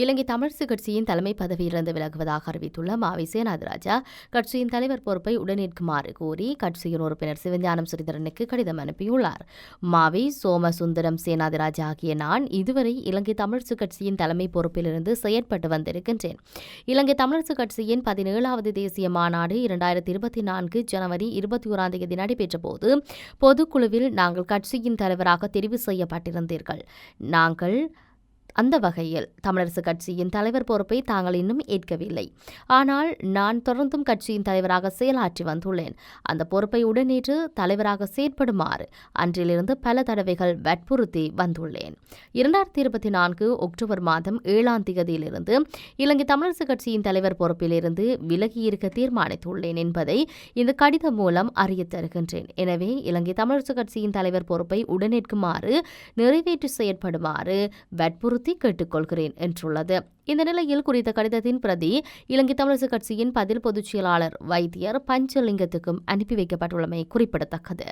இலங்கை தமிழரசு கட்சியின் தலைமை பதவியிலிருந்து விலகுவதாக அறிவித்துள்ள மாவி சேனாதிராஜா கட்சியின் தலைவர் பொறுப்பை உடனேற்குமாறு கோரி கட்சியின் உறுப்பினர் சிவஞானம் ஸ்ரீதரனுக்கு கடிதம் அனுப்பியுள்ளார். மாவி சோமசுந்தரம் சேனாதிராஜா ஆகிய நான் இதுவரை இலங்கை தமிழரசு கட்சியின் தலைமை பொறுப்பிலிருந்து செயற்பட்டு வந்திருக்கின்றேன். இலங்கை தமிழரசு கட்சியின் பதினேழாவது தேசிய மாநாடு இரண்டாயிரத்தி இருபத்தி நான்கு ஜனவரி இருபத்தி ஓராம் தேதி நடைபெற்ற போது பொதுக்குழுவில் நாங்கள் கட்சியின் தலைவராக தெரிவு செய்யப்பட்டிருந்தீர்கள். நாங்கள் அந்த வகையில் தமிழரசு கட்சியின் தலைவர் பொறுப்பை தாங்கள் இன்னும் ஏற்கவில்லை. ஆனால் நான் தொடர்ந்தும் கட்சியின் தலைவராக செயலாற்றி வந்துள்ளேன். அந்த பொறுப்பை உடனேற்று தலைவராக செயற்படுமாறு அன்றிலிருந்து பல தடவைகள் வற்புறுத்தி வந்துள்ளேன். இரண்டாயிரத்தி இருபத்தி நான்கு அக்டோபர் மாதம் ஏழாம் தேதியிலிருந்து இலங்கை தமிழரசு கட்சியின் தலைவர் பொறுப்பிலிருந்து விலகியிருக்க தீர்மானித்துள்ளேன் என்பதை இந்த கடிதம் மூலம் அறியத் தருகின்றேன். எனவே இலங்கை தமிழரசு கட்சியின் தலைவர் பொறுப்பை உடனேற்குமாறு நிறைவேற்றி செயற்படுமாறு வற்புறுத்தி கேட்டுக்கொள்கிறேன் என்றுள்ளது. இந்த நிலையில் குறித்த கடிதத்தின் பிரதி இலங்கை தமிழரசு கட்சியின் பதில் பொதுச் செயலாளர் வைத்தியர் பஞ்சலிங்கத்துக்கும் அனுப்பி வைக்கப்பட்டுள்ளமை குறிப்பிடத்தக்கது.